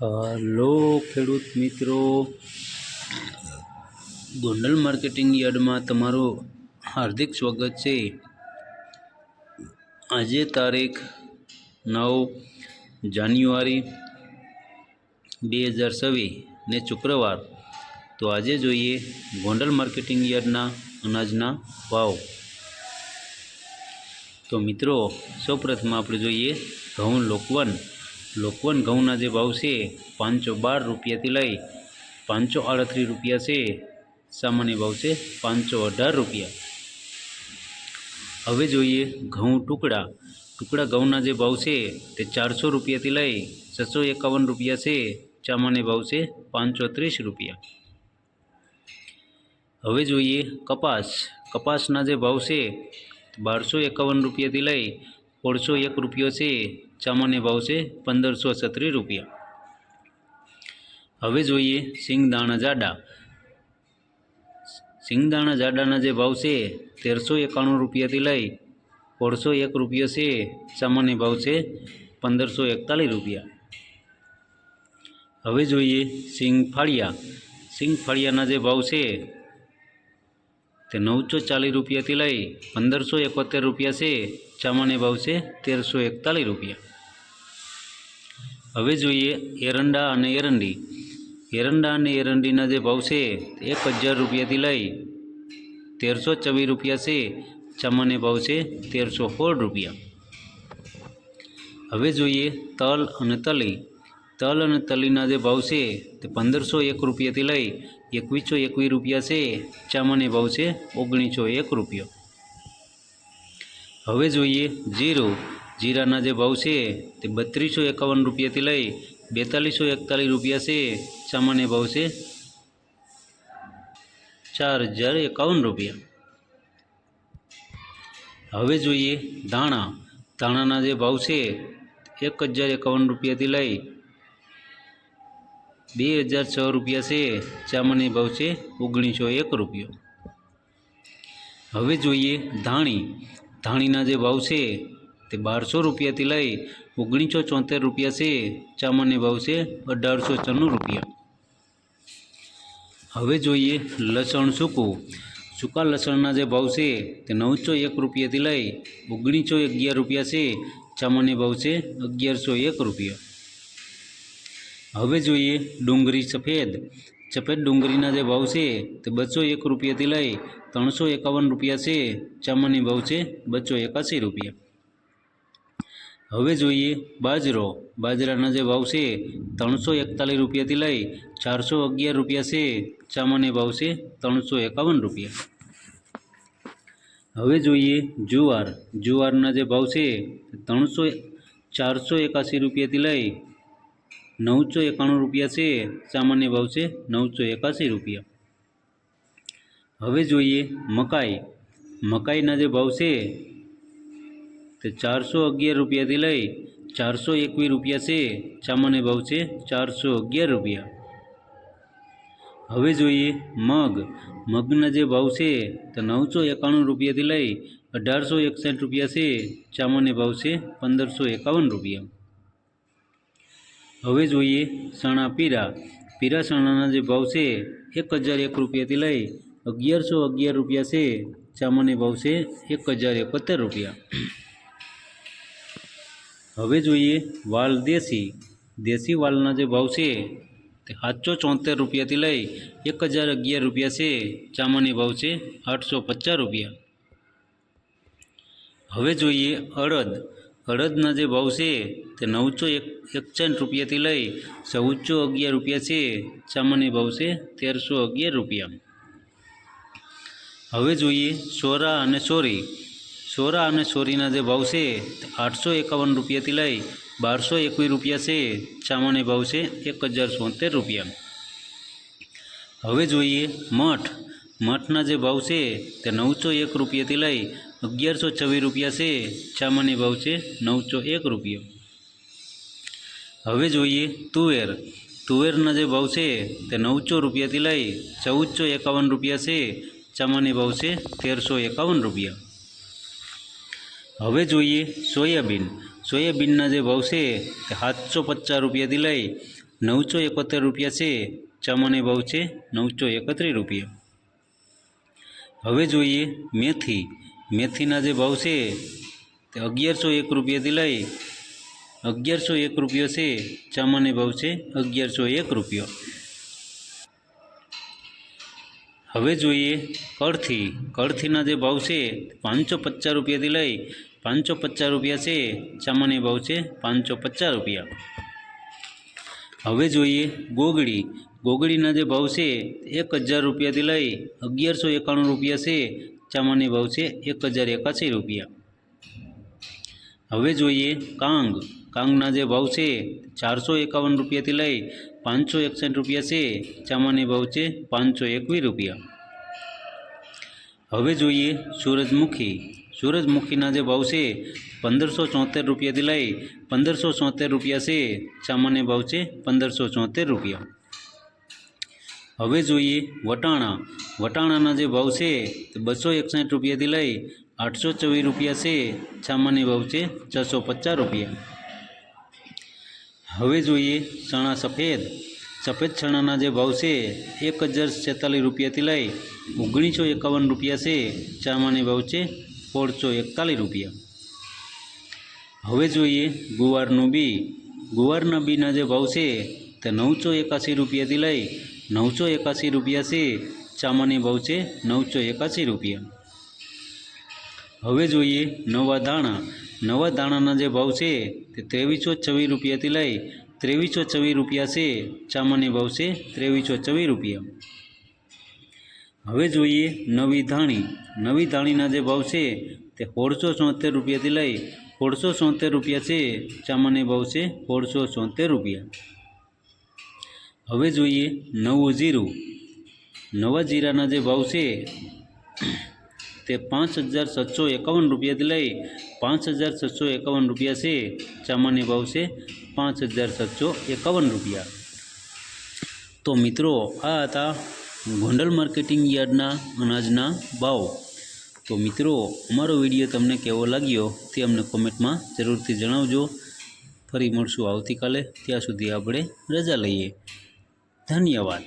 Hello, ખેડૂત મિત્રો. Gondal marketing યાર્ડમાં તમારું હાર્દિક સ્વાગત છે. આજે તારીખ નવ જાન્યુઆરી બે હજાર છવ્વીસ ને શુક્રવાર. તો આજે જોઈએ ગોંડલ માર્કેટિંગ યાર્ડના અનાજના ભાવ. તો મિત્રો, સૌપ્રથમ આપણે જોઈએ ઘઉં લોકવન. લોકવન ઘઉંના જે ભાવ છે, પાંચસો બાર રૂપિયાથી લઈ પાંચસો આડત્રીસ રૂપિયા છે. સામાન્ય ભાવ છે પાંચસો અઢાર રૂપિયા. હવે જોઈએ ઘઉં ટુકડા. ટુકડા ઘઉંના જે ભાવ છે તે ચારસો રૂપિયાથી લઈ છસો એકાવન રૂપિયા છે. સામાન્ય ભાવ છે પાંચસો ત્રીસ રૂપિયા. હવે જોઈએ કપાસ. કપાસના જે ભાવ છે બારસો એકાવન રૂપિયાથી લઈ સોળસો એક રૂપિયો છે સામાન્ય ભાવ છે પંદરસો છત્રીસ રૂપિયા હવે જોઈએ સિંગદાણા જાડા સિંગદાણા જાડાના જે ભાવ છે તેરસો એકાણું રૂપિયાથી લઈ ઓળસો એક રૂપિયો છે સામાન્ય ભાવ છે પંદરસો એકતાલીસ રૂપિયા હવે જોઈએ સિંગ ફાળિયા સિંગ ફાળિયાના જે ભાવ છે તે નવસો ચાલીસ રૂપિયાથી લઈ પંદરસો એકોતેર રૂપિયા છે સામાન્ય ભાવ છે તેરસો એકતાલીસ રૂપિયા. હવે જોઈએ એરંડા અને એરંડી. એરંડા અને એરંડીના જે ભાવ છે એક હજાર રૂપિયાથી લઈ તેરસો ચોવીસ રૂપિયા છે. સામાન્ય ભાવ છે તેરસો સોળ રૂપિયા. હવે જોઈએ તલ અને તલી. તલ અને તલીના જે ભાવ છે તે પંદરસો એક રૂપિયાથી લઈ એકવીસો એકવીસ રૂપિયા છે. સામાન્ય ભાવ છે ઓગણીસો એક રૂપિયો. હવે જોઈએ, જીરું. જીરાના જે ભાવ છે, તે બત્રીસો એકાવન રૂપિયાથી લઈ બેતાલીસો એકતાલીસ રૂપિયા છે. સામાન્ય ભાવ છે ચાર હજાર એકાવન રૂપિયા. હવે જોઈએ ધાણા. ધાણાના જે ભાવ છે, એક હજાર એકાવન રૂપિયાથી લઈ બે હજાર છ રૂપિયા છે. સામાન્ય ભાવ છે ઓગણીસો એક રૂપિયો. હવે જોઈએ ધાણી. ધાણીના જે ભાવ છે તે બારસો રૂપિયાથી લઈ ઓગણીસો ચોતેર રૂપિયા છે. સામાન્ય ભાવ છે અઢારસો છન્નું રૂપિયા. હવે જોઈએ લસણ સૂકું. સૂકા લસણના જે ભાવ છે તે નવસો એક રૂપિયાથી લઈ ઓગણીસો અગિયાર રૂપિયા છે. સામાન્ય ભાવ છે અગિયારસો એક રૂપિયા. હવે જોઈએ ડુંગળી સફેદ. સફેદ ડુંગળીના જે ભાવ છે તે બસો એક રૂપિયાથી લઈ ત્રણસો એકાવન રૂપિયા છે. સામાન્ય ભાવ છે બસો એકાસી રૂપિયા. હવે જોઈએ બાજરો. બાજરાના જે ભાવ છે ત્રણસો એકતાલીસ રૂપિયાથી લઈ ચારસો અગિયાર રૂપિયા છે. સામાન્ય ભાવ છે ત્રણસો એકાવન રૂપિયા. હવે જોઈએ જુવાર. જુવારના જે ભાવ છે ત્રણસો ચારસો એકાસી રૂપિયાથી લઈ નવસો એકાણું રૂપિયા છે, સામાન્ય ભાવ છે નવસો એકાસી રૂપિયા. હવે જોઈએ મકાઈ. મકાઈના જે ભાવ છે, તે ચારસો અગિયાર રૂપિયાથી લઈ ચારસો એકવીસ રૂપિયા છે, સામાન્ય ભાવ છે ચારસો અગિયાર રૂપિયા. હવે જોઈએ મગ. મગના જે ભાવ છે, તો નવસો એકાણું રૂપિયાથી લઈ અઢારસો એકસઠ રૂપિયા છે, સામાન્ય ભાવ છે પંદરસો એકાવન રૂપિયા. હવે જોઈએ ચણા પીરા. પીરા ચણાના જે ભાવ છે, એક હજાર એક રૂપિયાથી લઈ અગિયારસો અગિયાર રૂપિયા છે. સામાન્ય ભાવ છે, એક હજાર એકોતેર રૂપિયા. હવે જોઈએ વાલ દેશી. દેશી વાલના જે ભાવ છે, તે સાતસો ચોતેર રૂપિયાથી લઈ એક હજાર અગિયાર રૂપિયા છે. સામાન્ય ભાવ છે, આઠસો પચાસ રૂપિયા. હવે જોઈએ અડદ. અડદના જે ભાવ છે તે નવસો એક એકસઠ રૂપિયાથી લઈ ચૌદસો અગિયાર રૂપિયા છે. સામાન્ય ભાવ છે તેરસો અગિયાર રૂપિયા. હવે જોઈએ સોરા અને સોરી. સોરા અને સોરીના જે ભાવ છે તે આઠસો એકાવન રૂપિયાથી લઈ બારસો એકવીસ રૂપિયા છે. સામાન્ય ભાવ છે એક હજાર સોતેર રૂપિયા. હવે જોઈએ મઠ. મઠના જે ભાવ છે તે નવસો એક રૂપિયાથી લઈ અગિયારસો છવ્વીસ રૂપિયા છે સામાન્ય ભાવ છે નવસો એક રૂપિયો. હવે જોઈએ તુવેર. તુવેરના જે ભાવ છે તે નવસો રૂપિયાથી લઈ ચૌદસો એકાવન રૂપિયા છે સામાન્ય ભાવ છે તેરસો એકાવન રૂપિયા. હવે જોઈએ સોયાબીન. સોયાબીનના જે ભાવ છે તે સાતસો પચાસ રૂપિયાથી લઈ નવસો એકોતેર રૂપિયા છે સામાન્ય ભાવ છે નવસો એકત્રીસ રૂપિયા. હવે જોઈએ મેથી. મેથીના જે ભાવ છે, તે અગિયારસો એક રૂપિયાથી લઈ અગિયારસો એક રૂપિયો છે સામાન્ય ભાવ છે અગિયારસો એક રૂપિયો. હવે જોઈએ કળથી. કળથીના જે ભાવ છે, પાંચસો પચાસ રૂપિયાથી લઈ પાંચસો પચાસ રૂપિયા છે સામાન્ય ભાવ છે પાંચસો પચાસ રૂપિયા. હવે જોઈએ ગોગડી. ગોગડીના જે ભાવ છે, એક હજાર રૂપિયાથી લઈ અગિયારસો એકાણું રૂપિયા છે સામાન્ય ભાવ છે એક હજાર એકાસી રૂપિયા. હવે જોઈએ કાંગ. કાંગના જે ભાવ છે ચારસો એકાવન રૂપિયાથી લઈ પાંચસો એકસઠ રૂપિયા છે. સામાન્ય ભાવ છે પાંચસો એકવીસ રૂપિયા. હવે જોઈએ સૂરજમુખી. સૂરજમુખીના જે ભાવ છે પંદરસો ચોતેર રૂપિયાથી લઈ પંદરસો ચોતેર રૂપિયા છે. સામાન્ય ભાવ છે પંદરસો ચોતેર રૂપિયા. હવે જોઈએ વટાણા. વટાણાના જે ભાવ છે, તે બસો એકસાઠ રૂપિયાથી લઈ આઠસો ચોવીસ રૂપિયા છે. સામાન્ય ભાવ છે છસો પચાસ રૂપિયા. હવે જોઈએ ચણા સફેદ. સફેદ ચણાના જે ભાવ છે, એક હજાર છેતાલીસ રૂપિયાથી લઈ ઓગણીસો એકાવન રૂપિયા છે. સામાન્ય ભાવ છે સોળસો એકતાલીસ રૂપિયા. હવે જોઈએ ગુવારનું બી. ગુવારના બીના જે ભાવ છે, તે નવસો એકાસી રૂપિયાથી લઈ નવસો એકાસી રૂપિયા છે ચામાની ભાવ છે નવસો એકાસી રૂપિયા. હવે જોઈએ નવા દાણા. નવા દાણાના જે ભાવ છે તે ત્રેવીસો છવ્વીસ રૂપિયાથી લઈ ત્રેવીસો છવ્વીસ રૂપિયા છે ચામાની ભાવ છે ત્રેવીસો છવ્વીસ રૂપિયા. હવે જોઈએ નવી ધાણી. નવી ધાણીના જે ભાવ છે તે સોળસો સોતેર રૂપિયાથી લઈ સોળસો સોતેર રૂપિયા છે ચામાની ભાવ છે સોળસો સોતેર રૂપિયા. હવે જોઈએ નવું જીરું. નવા જીરાના જે ભાવ છે, તે પાંચ હજાર સાતસો એકાવન રૂપિયાથી લઈ પાંચ હજાર સાતસો એકાવન રૂપિયા છે. સામાન્ય ભાવ છે પાંચ હજાર સાતસો એકાવન રૂપિયા. તો મિત્રો, આ હતા ગોંડલ માર્કેટિંગ યાર્ડના અનાજના ભાવ. તો મિત્રો, અમારો વીડિયો તમને કેવો લાગ્યો તે અમને કોમેન્ટમાં જરૂરથી જણાવજો. ફરી મળશું આવતીકાલે. ત્યાં સુધી આપણે રજા લઈએ. ધન્યવાદ.